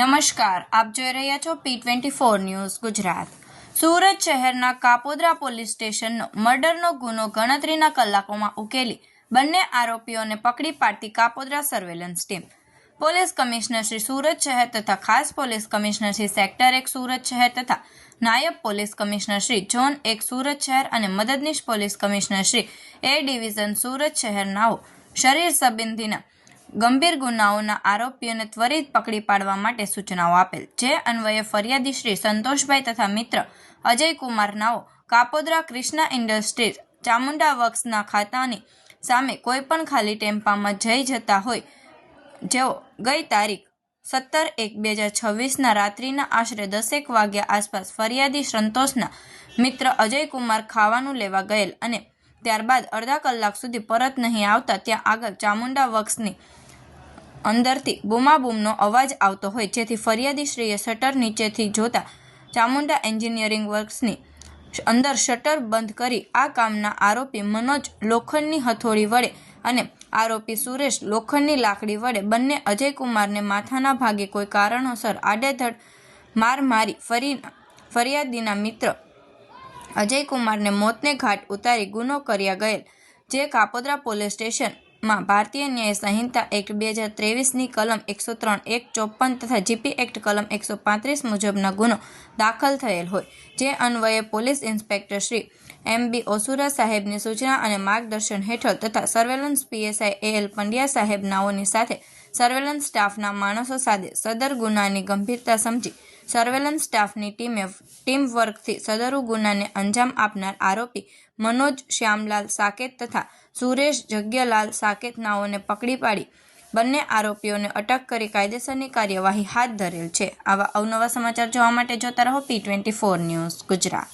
નમસ્કાર, આપ જોઈ રહ્યા છો P twenty four news Gujarat. Surat શહેરના કાપોદ્રા પોલીસ સ્ટેશનનો મર્ડરનો ગુનો ગણતરીના કલાકોમાં ઉકેલી બંને આરોપીઓને પકડી પાડતી Kapodra surveillance team police commissioner Shri Surat શહેર તથા ખાસ પોલીસ કમિશનર શ્રી સેક્ટર એક સુરત શહેર તથા નાયબ પોલીસ કમિશનર શ્રી ઝોન એક સુરત શહેર અને મદદનીશ police commissioner Shri A division Surat શહેરનાઓ શરીર સંબંધીના ગંભીર ગુનાઓના આરોપીઓને ત્વરિત પકડી પાડવા માટે સૂચનાઓ આપેલ જે અન્વયે ફરિયાદી શ્રી સંતોષભાઈ તથા મિત્ર અજય કુમાર નાઓ કાપોદ્રા ક્રિષ્ના ઇન્ડસ્ટ્રીઝ ચામુંડા વર્ક્સના ખાતાની સામે કોઈપણ ખાલી ટેમ્પામાં જઈ જતા હોય, જેઓ ગઈ તારીખ સત્તર એક બે હજાર છવ્વીસના રાત્રિના આશરે દસેક વાગ્યા આસપાસ ફરિયાદી સંતોષના મિત્ર અજય કુમાર ખાવાનું લેવા ગયેલ અને ત્યારબાદ અડધા કલાક સુધી પરત નહીં આવતા ત્યાં આગળ ચામુંડા વક્ષની અંદરથી બૂમાબૂમનો અવાજ આવતો હોય, જેથી ફરિયાદીશ્રીએ શટર નીચેથી જોતા ચામુંડા એન્જિનિયરિંગ વર્ક્સની અંદર શટર બંધ કરી આ કામના આરોપી મનોજ લોખંડની હથોડી વડે અને આરોપી સુરેશ લોખંડની લાકડી વડે બંને અજયકુમારને માથાના ભાગે કોઈ કારણોસર આડેધડ માર મારી ફરી ફરિયાદીના મિત્ર અજયકુમારને મોતને ઘાટ ઉતારી ગુનો કર્યા ગયેલ, જે કાપોદ્રા પોલીસ સ્ટેશનમાં ભારતીય ન્યાય સંહિતા એક્ટ બે હજાર ત્રેવીસની કલમ એકસો ત્રણ, એક ચોપન તથા જીપી એક્ટ કલમ એકસો પાંત્રીસ મુજબના ગુનો દાખલ થયેલ હોય, જે અન્વયે police inspector Shri M B Osura સાહેબની સૂચના અને માર્ગદર્શન હેઠળ તથા surveillance PSI A L Pandya સાહેબ નાઓની સાથે સર્વેલન્સ સ્ટાફના માણસો સાથે સદર ગુનાની ગંભીરતા સમજી સર્વેલન્સ સ્ટાફની ટીમે ટીમવર્કથી સદરુ ગુનાને અંજામ આપનાર આરોપી મનોજ શ્યામલાલ સાકેત તથા સુરેશ જગ્યલાલ સાકેત નાઓને પકડી પાડી બંને આરોપીઓને અટક કરી કાયદેસરની કાર્યવાહી હાથ ધરેલ છે. આવા અવનવા સમાચાર જોવા માટે જોતા રહો P twenty four news Gujarat.